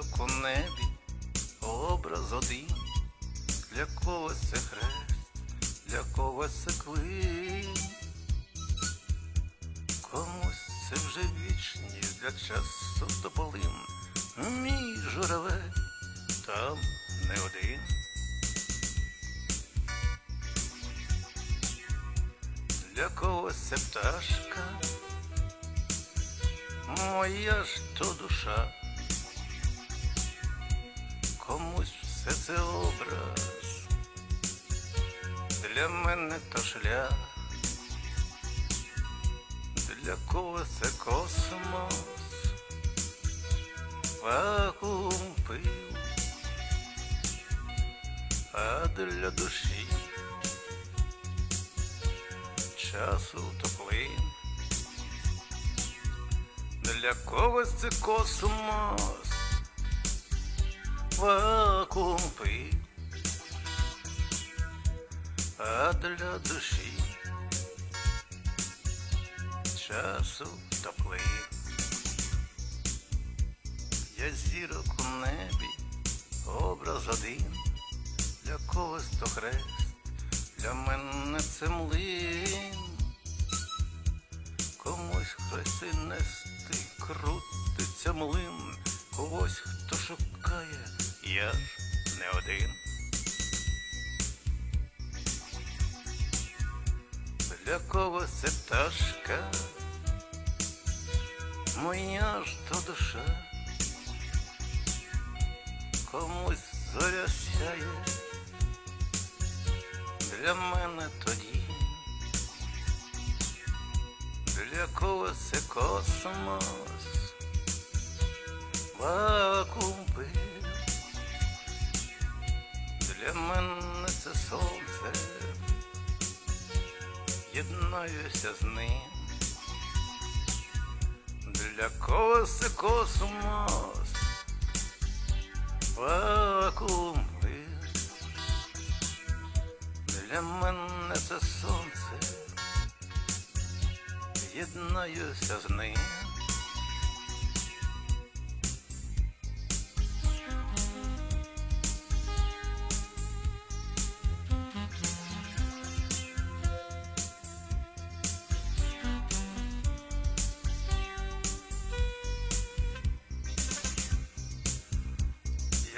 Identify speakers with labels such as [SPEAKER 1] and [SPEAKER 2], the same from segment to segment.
[SPEAKER 1] Зірок небі, образ один, для когось це хрест, для когось це клин, комусь це вже вічність для часу тополин. Мій журавель там не один. Для когось це пташка, моя ж то душа, комусь все це образ, для мене то шлях, для когось це космос, вакуум пил, а для душі? Часу то плин. Для когось це космос, пил, а для душі часу то плин. Я зірок у небі, образ один, для когось то хрест, для мене це млин. Комусь хреси нести, крутиться млин, когось хто шукає, я ж не один. Для когось це пташка, моя ж то душа, комусь зоря сяє, для мене тоді. Для когось це космос, вакуум єднаюся з ним. Для когось космос, вакуум. Для мене це сонце єднаюся з ним.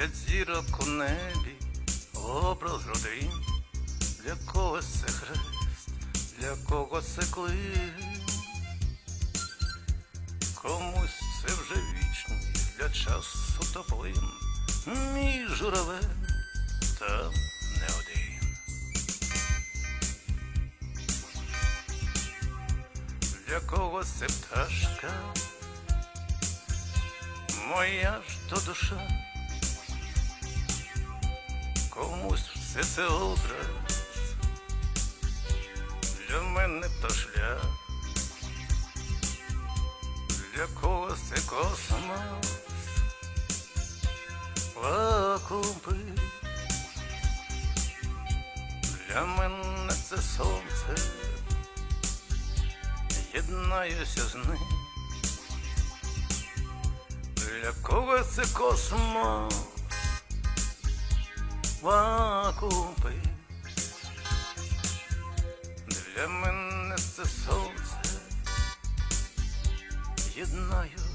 [SPEAKER 1] Я зірок у небі, образ родин, для когось це хрест, для когось це клин. Комусь це вже вічність для часу то плин. Мій журавель там не один. Для когось це пташка, моя ж то душа, все це образ, для мене то шлях для когось це космос, вакуум. Для мене це сонце, єднаюся з ним. Для когось це космос, вакуум пил. Для мене це сонце єднаю